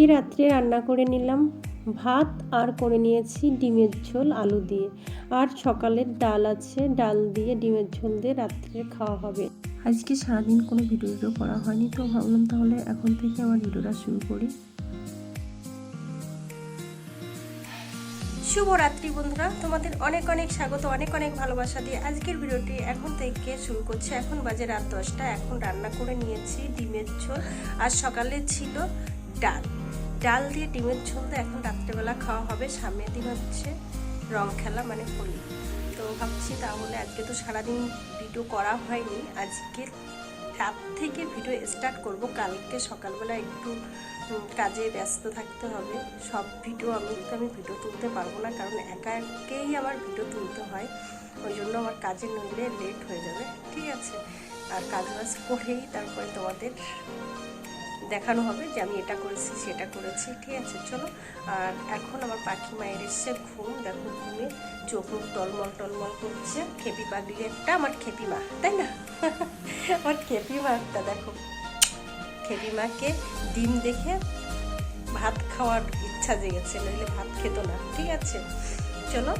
আজকে রাত্রে রান্না করে নিলাম ভাত আর করে নিয়েছি ডিমের ঝোল আলু দিয়ে। আর সকালের ডাল আছে ডাল দিয়ে ডিমের ঝোল দিয়ে রাত্রে খাওয়া হবে। আজকে সারাদিন কোনো ভিডিও ভিডিও করা হয়নি তো ভাবলাম তাহলে এখন থেকে আমার ভিডিওটা শুরু করি। শুভরাত্রি বন্ধুরা তোমাদের অনেক অনেক স্বাগত অনেক অনেক ভালোবাসা দিয়ে আজকের ভিডিওটি এখন থেকে শুরু করছি। এখন বাজে রাত দশটা এখন রান্না করে নিয়েছি ডিমের ঝোল আর সকালে ছিল ডাল। ডাল দিয়ে ডিমের ঝোল দিয়ে এখন রাত্রেবেলা খাওয়া হবে। সামনের দিন হচ্ছে রং খেলা মানে হোলি। তো ভাবছি তাহলে আজকে তো সারাদিন ভিডিও করা হয়নি। আজকে রাত থেকে ভিডিও স্টার্ট করব। কালকে সকালবেলা একটু কাজে ব্যস্ত থাকতে হবে। সব ভিডিও আমি তো আমি ভিডিও তুলতে পারব না, কারণ একা একেই আমার ভিডিও তুলতে হয়। ওই জন্য আমার কাজে নইলে লেট হয়ে যাবে। ঠিক আছে। আর কাজ বাজ করেই তারপরে তোমাদের দেখানো হবে যে আমি এটা করেছি, সেটা করেছি, ঠিক আছে? চলো, আর এখন আমার পাখি মায়ের এসছে ঘুম, দেখো ঘুমে চোখ মুখ টলমল টলমল করছে। খেপি পাগলি একটা, আমার খেপি মা তাই না? আমার খেপি একটা, দেখো। খেপি মাকে ডিম দেখে ভাত খাওয়ার ইচ্ছা জেগেছে, নইলে ভাত খেত না, ঠিক আছে? চলো,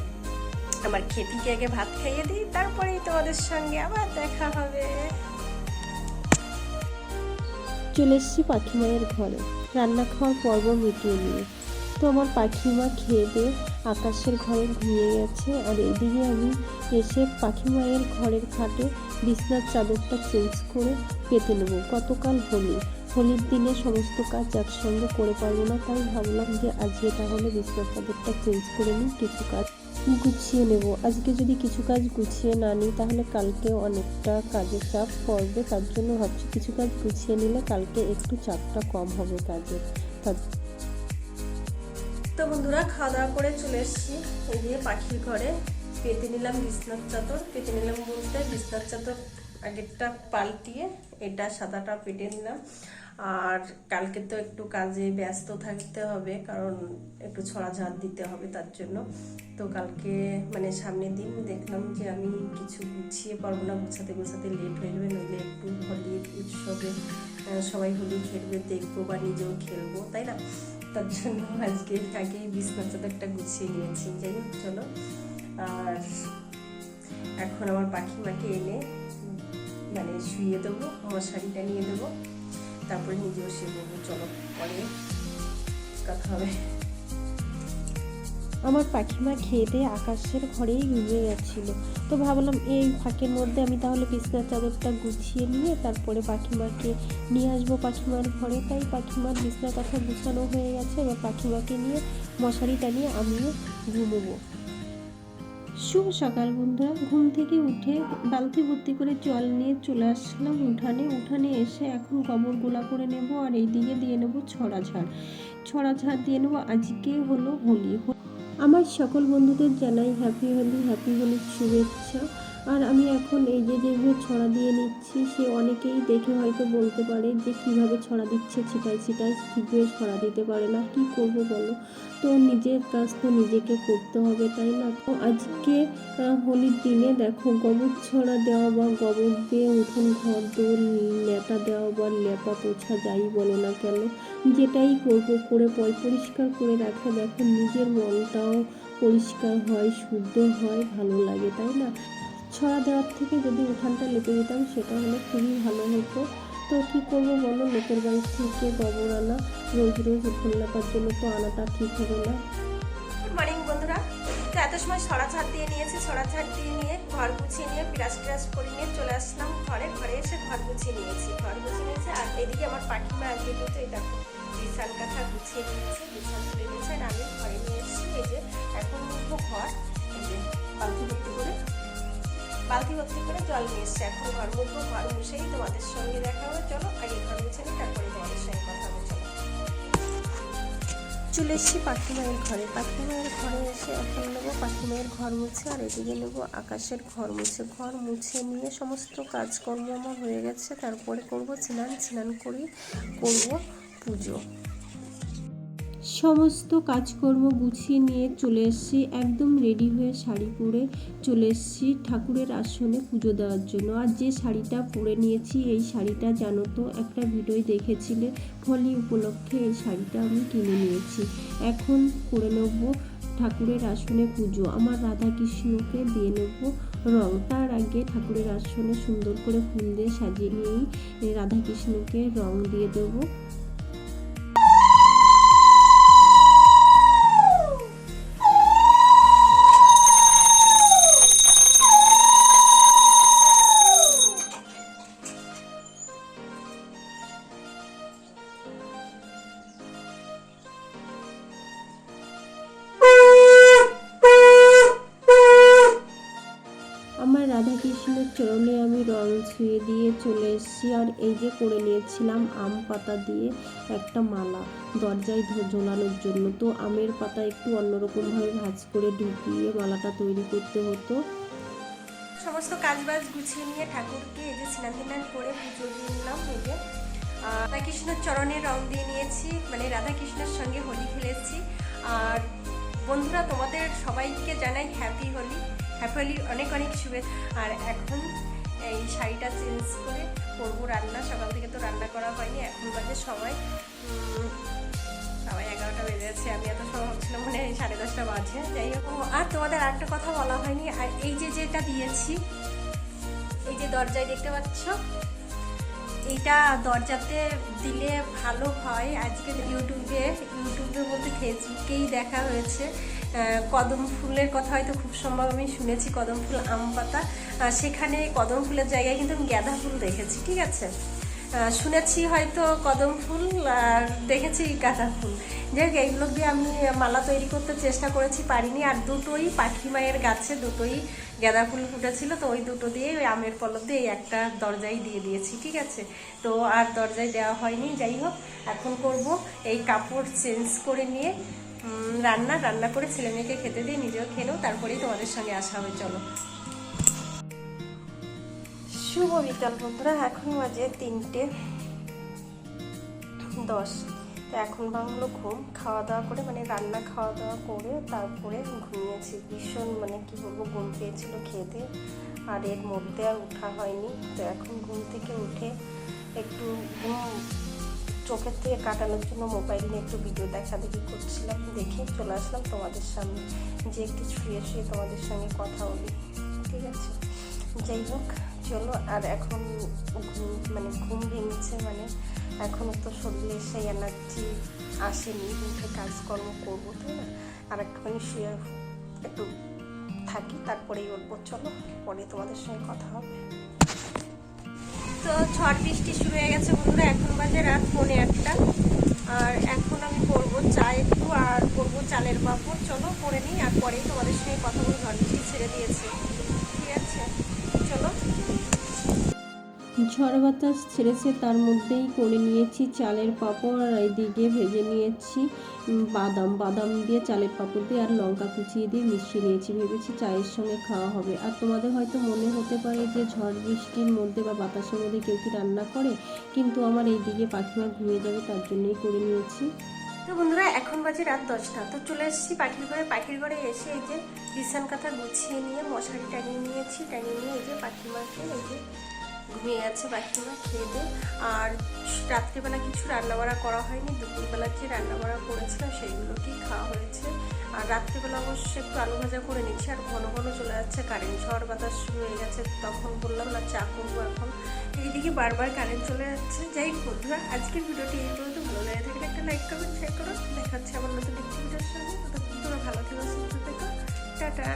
আমার খেপিকে আগে ভাত খাইয়ে দিই, তারপরেই তোমাদের সঙ্গে আবার দেখা হবে। চলে এসেছি পাখি মায়ের ঘরে। রান্না খাওয়ার পর্ব মিটিয়ে নিয়ে। তো আমার পাখিমা খেয়ে দিয়ে আকাশের ঘরে ঘুমিয়ে গেছে। আর এদিকে আমি এসে পাখি মায়ের ঘরের খাটে বিছনার চাদরটা চেঞ্জ করে পেতে নেব। গতকাল হোলি? হোলির দিনে সমস্ত কাজ একসঙ্গে করে পারব না, তাই ভাবলাম যে আজকে তাহলে বিছনার চাদরটা চেঞ্জ করে নিই, কিছু কাজ গুছিয়ে নেব। আজকে যদি কিছু কাজ গুছিয়ে না নিই, তাহলে কালকে অনেকটা কাজের চাপ পড়বে। তার জন্য ভাবছি কিছু কাজ গুছিয়ে নিলে কালকে একটু চাপটা কম হবে তার তো বন্ধুরা খাওয়া দাওয়া করে চলে এসেছি। দিয়ে পাখির ঘরে। পেতে নিলাম বিছনার চাদর। পেতে নিলাম বলতে বিছনার চাদর আগেরটা পাল্টিয়ে, এটা সাদাটা পেটে নিলাম। আর কালকে তো একটু কাজে ব্যস্ত থাকতে হবে, কারণ একটু ছড়া ঝাড় দিতে হবে তার জন্য। তো কালকে মানে সামনের দিন দেখলাম যে আমি কিছু গুছিয়ে পারব না গুছাতে গুছাতে লেট হয়ে যাবে, নইলে একটু হোলি উৎসবে সবাই হোলি খেলবে, দেখব বা নিজেও খেলব, তাই না? তার জন্য আজকে আগেই বিছনা চাদরটা গুছিয়ে নিয়েছি, যাই হোক, চলো। আর এখন আমার পাখি মাকে এনে মানে শুয়ে দেবো, আমার শাড়িটা নিয়ে দেবো। তারপরে নিজেও শুয়ে দেবো চলো, পরে কথা হবে। আমার পাখিমা খেয়ে দিয়ে আকাশের ঘরেই ঘুমিয়ে গেছিল। তো ভাবলাম, এই ফাঁকের মধ্যে আমি তাহলে বিছনার চাদরটা গুছিয়ে নিয়ে তারপরে পাখিমাকে নিয়ে আসব। পাখিমার ঘরে তাই পাখিমার বিছনার কথা গুছানো হয়ে গেছে। এবার পাখিমাকে নিয়ে মশারিটা নিয়ে আমিও ঘুমোবো। শুভ সকাল বন্ধুরা। ঘুম থেকে উঠে বালতি ভর্তি করে জল নিয়ে চলে আসলাম উঠানে। উঠানে এসে এখন গোবর গোলা করে নেব আর এইদিকে দিয়ে নেব ছড়া ঝাড়। ছড়া ঝাড় দিয়ে নেব। আজকে হলো হোলি। আমার সকল বন্ধুদের জানাই হ্যাপি হোলি হ্যাপি হোলির শুভেচ্ছা। আর আমি এখন এই যে যেভাবে ছড়া দিয়ে নিচ্ছি, সে অনেকেই দেখে হয়তো বলতে পারে যে, কীভাবে ছড়া দিচ্ছে ছিটাই ছিটাই ঠিকভাবে ছড়া দিতে পারে না। কি করব বলো? তো নিজের কাজ তো নিজেকে করতে হবে, তাই না? তো আজকে হোলির দিনে দেখো, গোবর ছড়া দেওয়া বা গোবর দিয়ে উঠোন, ঘর দোর লেটা দেওয়া বা লেপা পোছা যাই বলো না কেন, যেটাই করব, করে পরিষ্কার করে রাখে, দেখো নিজের মনটাও পরিষ্কার হয়, শুদ্ধ হয়, ভালো লাগে, তাই না? ছড়া দেওয়ার থেকে যদি উঠানটা লেপে দিতাম সেটা হলে খুবই ভালো হতো। তো কী করব বলো? লোকের বাড়ি থেকে গোবর আনা, রোজ রোজ উঠোন লেপার জন্য তো আনাটা ঠিক হবে না। বন্ধুরা। তো এত সময় ছড়া ছাড় দিয়ে নিয়েছি, ছড়া ছাড় দিয়ে নিয়ে ঘর গুছিয়ে নিয়ে ব্রাশ ট্রাশ করে নিয়ে চলে আসলাম ঘরে। ঘরে এসে ঘর গুছিয়ে নিয়েছি। ঘর গুছিয়ে নিয়েছি, আর এদিকে আমার পাখিমা কিন্তু এই দেখো বিছান কাঁথা গুছিয়ে নিয়েছে বালতি ভর্তি করে জল নিয়ে এসছে। এখন ঘর মুখবো ঘর মুছেই তোমাদের সঙ্গে দেখা হবে। চলো, আগে ঘর মুছে নিই, তারপরে তোমাদের সঙ্গে কথা হবে। চলো। এসেছি পাখি মায়ের ঘরে। পাখি মায়ের ঘরে এসে এখন নেব পাখি মায়ের ঘর মুছে, আর এদিকে নেব আকাশের ঘর মুছে। ঘর মুছে নিয়ে সমস্ত কাজকর্ম আমার হয়ে গেছে। তারপরে করব, স্নান স্নান করে, করব পুজো। সমস্ত কাজকর্ম গুছিয়ে নিয়ে চলে এসেছি, একদম রেডি হয়ে শাড়ি পরে চলে এসেছি ঠাকুরের আসনে পুজো দেওয়ার জন্য। আর যে শাড়িটা পরে নিয়েছি, এই শাড়িটা জানো তো, একটা ভিডিওয় দেখেছিলে, হোলি উপলক্ষে এই শাড়িটা আমি কিনে নিয়েছি। এখন করে নেব ঠাকুরের আসনে পুজো। আমার রাধা কৃষ্ণকে দিয়ে নেব রং। তার আগে ঠাকুরের আসনে সুন্দর করে ফুল দিয়ে সাজিয়ে নিয়েই রাধা কৃষ্ণকে রং দিয়ে দেবো। চরণে আমি রং ছুঁয়ে দিয়ে চলে এসেছি আর এই যে করে নিয়েছিলাম আম পাতা দিয়ে একটা মালা। দরজায় ঝোলানোর জন্য। তো আমের পাতা একটু অন্যরকমভাবে ভাঁজ করে ঢুকিয়ে মালাটা তৈরি করতে হতো। সমস্ত কাজবাজ গুছিয়ে নিয়ে ঠাকুরকে এই যে স্নান টিনান করে পুজো দিয়ে নিলাম এই যে। চরণে রং দিয়ে নিয়েছি। মানে রাধাকৃষ্ণের সঙ্গে হোলি খেলেছি। আর বন্ধুরা, তোমাদের সবাইকে জানাই হ্যাপি হোলি। হ্যাপি হোলির অনেক অনেক শুভে আর এখন এই শাড়িটা চেঞ্জ করে করব রান্না। সকাল থেকে তো রান্না করা হয়নি, এখন বাজে সবাই সবাই এগারোটা বেজে যাচ্ছে, আমি এত সময় মনে হয় সাড়ে দশটা বাজে। যাই হোক, আর তোমাদের আরেকটা কথা বলা হয়নি। আর এই যে যেটা দিয়েছি, এই যে দরজায় দেখতে পাচ্ছ এইটা দরজাতে দিলে ভালো হয়। আজকে ইউটিউবে, ইউটিউবের মধ্যে ফেসবুকেই দেখা হয়েছে। কদম ফুলের কথা হয়তো খুব সম্ভব আমি শুনেছি, কদম ফুল, আম পাতা। সেখানে কদম ফুলের জায়গায় কিন্তু আমি গ্যাঁদা ফুল দেখেছি, ঠিক আছে? শুনেছি হয়তো কদম ফুল আর দেখেছি গাঁদা ফুল। যাই এইগুলো দিয়ে আমি মালা তৈরি করতে চেষ্টা করেছি, পারিনি। আর দুটোই পাখি মায়ের গাছে, দুটোই গাঁদা ফুল ফুটেছিল, তো ওই দুটো দিয়ে ওই আমের পলব দিয়ে একটা দরজায় দিয়ে দিয়েছি, ঠিক আছে? তো আর দরজায় দেওয়া হয়নি, যাই হোক, এখন করব এই কাপড় চেঞ্জ করে নিয়ে রান্না। রান্না করে ছেলে মেয়েকে খেতে দিয়ে নিজেও খেলেও তারপরেই তোমাদের সঙ্গে আসা হবে, চলো। শুভ বিকাল বন্ধুরা এখন বাজে তিনটে দশ। এখন ভাঙলো ঘুম খাওয়া দাওয়া করে মানে রান্না খাওয়া দাওয়া করে তারপরে ঘুমিয়েছি। ভীষণ মানে কি বলব, ঘুম পেয়েছিল খেতে। আর এর মধ্যে আর ওঠা হয়নি। তো এখন ঘুম থেকে উঠে একটু ঘুম চোখের থেকে কাটানোর জন্য মোবাইল নিয়ে একটু ভিডিও দেখা দেখি করছিলাম, দেখে চলে আসলাম তোমাদের সামনে। যে একটু শুয়ে শুয়ে তোমাদের সঙ্গে কথা বলি। ঠিক আছে? যাই হোক, চলো। আর এখন মানে ঘুম ভেঙেছে মানে এখনও তো শরীরে সেই এনার্জি আসেনি উঠে কাজকর্ম করব, তাই না? আর একটুখানি শুয়ে একটু থাকি, তারপরেই উঠবো। চলো, পরে তোমাদের সঙ্গে কথা হবে। তো ঝড় বৃষ্টি শুরু হয়ে গেছে বন্ধুরা, এখন বাজে রাত পৌনে ঝড় বাতাস ছেড়েছে, তার মধ্যেই করে নিয়েছি চালের পাঁপড় আর এইদিকে ভেজে নিয়েছি বাদাম। বাদাম দিয়ে চালের পাঁপড় দিয়ে আর লঙ্কা কুচিয়ে দিয়ে মিশিয়ে নিয়েছি। ভেবেছি চায়ের সঙ্গে খাওয়া হবে। আর তোমাদের হয়তো মনে হতে পারে যে ঝড় বৃষ্টির মধ্যে বা বাতাসের মধ্যে কেউ কি রান্না করে? কিন্তু আমার এইদিকে পাখিমা ঘুমিয়ে যাবে, তার জন্যই করে নিয়েছি। তো বন্ধুরা, এখন বাজে রাত দশটা। তো চলে এসেছি পাখির ঘরে। পাখির ঘরে এসে এই যে বিছান কাঁথা গুছিয়ে নিয়ে, মশারি টানিয়ে নিয়েছি। টানিয়ে নিয়ে এই যে পাখিমাকে এই যে ঘুমিয়ে আছে পাখিমা খেয়ে দিয়ে আর রাত্রিবেলা কিছু রান্নাবাড়া করা হয়নি, দুপুরবেলা যে রান্নাবাড়া করেছিলাম সেইগুলোকেই খাওয়া হয়েছে। আর রাত্রিবেলা অবশ্য একটু আলু ভাজা করে নিচ্ছি, আর ঘন ঘন চলে যাচ্ছে কারেন্ট ঝড় বাতাস শুরু হয়ে গেছে, তখন বললাম, না, চা করব এখন। এইদিকে বারবার কারেন্ট চলে যাচ্ছে। যাই বন্ধুরা, আজকের ভিডিওটি এই পর্যন্ত। ভালো লাগে থাকলে একটা লাইক করবেন শেয়ার করো। দেখাচ্ছে আমার নতুন ভিডিওর সঙ্গে। ভালো থেকো, সুস্থ থেকো। টাটা।